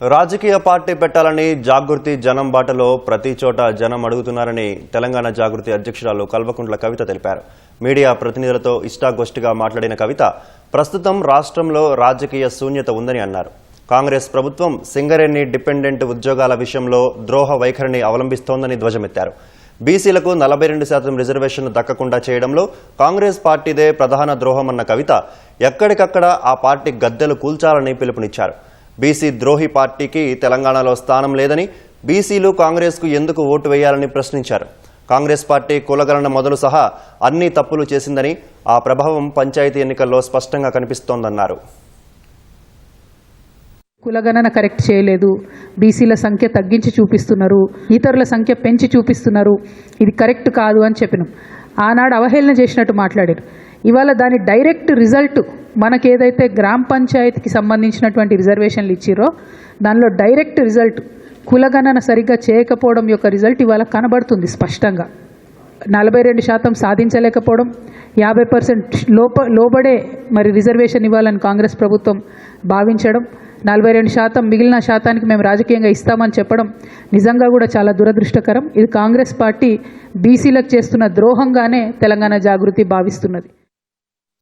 రాజకీయ పార్టీ పెట్టాలని జాగృతి జనం బాటలో ప్రతి చోట జనం అడుగుతున్నారని తెలంగాణ జాగృతి అధ్యక్షురాలు కల్వకుంట్ల కవిత తెలిపారు. మీడియా ప్రతినిధులతో ఇష్టాగోష్ఠిగా మాట్లాడిన కవిత ప్రస్తుతం రాష్ట్రంలో రాజకీయ శూన్యత ఉందని అన్నారు. కాంగ్రెస్ ప్రభుత్వం సింగరేణి డిపెండెంట్ ఉద్యోగాల విషయంలో ద్రోహ వైఖరిని అవలంబిస్తోందని ధ్వజమెత్తారు. బీసీలకు నలభై రెండు శాతం రిజర్వేషన్లు దక్కకుండా చేయడంలో కాంగ్రెస్ పార్టీదే ప్రధాన ద్రోహమన్న కవిత ఎక్కడికక్కడ ఆ పార్టీ గద్దెలు కూల్చాలని పిలుపునిచ్చారు. బీసీ ద్రోహి పార్టీకి తెలంగాణలో స్థానం లేదని బీసీలు కాంగ్రెస్కు ఎందుకు ఓటు వేయాలని ప్రశ్నించారు. కాంగ్రెస్ పార్టీ కులగణన మొదలు సహా అన్ని తప్పులు చేసిందని ఆ ప్రభావం పంచాయతీ ఎన్నికల్లో స్పష్టంగా కనిపిస్తోందన్నారు. కులగణన కరెక్ట్ చేయలేదు. బీసీల సంఖ్య తగ్గించి చూపిస్తున్నారు. ఇతరుల సంఖ్య పెంచి చూపిస్తున్నారు. ఇది కరెక్ట్ కాదు అని చెప్పినాం. ఆనాడు అవహేళన చేసినట్టు మాట్లాడారు. ఇవాళ దాని డైరెక్ట్ రిజల్ట్ మనకేదైతే గ్రామ పంచాయతీకి సంబంధించినటువంటి రిజర్వేషన్లు ఇచ్చిరో దానిలో డైరెక్ట్ రిజల్ట్ కులగణన సరిగ్గా చేయకపోవడం యొక్క రిజల్ట్ ఇవాళ కనబడుతుంది స్పష్టంగా. నలభై రెండు శాతం సాధించలేకపోవడం యాభై పర్సెంట్ లోప లోబడే మరి రిజర్వేషన్ ఇవ్వాలని కాంగ్రెస్ ప్రభుత్వం భావించడం నలభై రెండు శాతం మిగిలిన శాతానికి మేము రాజకీయంగా ఇస్తామని చెప్పడం నిజంగా కూడా చాలా దురదృష్టకరం. ఇది కాంగ్రెస్ పార్టీ బీసీలకు చేస్తున్న ద్రోహంగానే తెలంగాణ జాగృతి భావిస్తున్నది.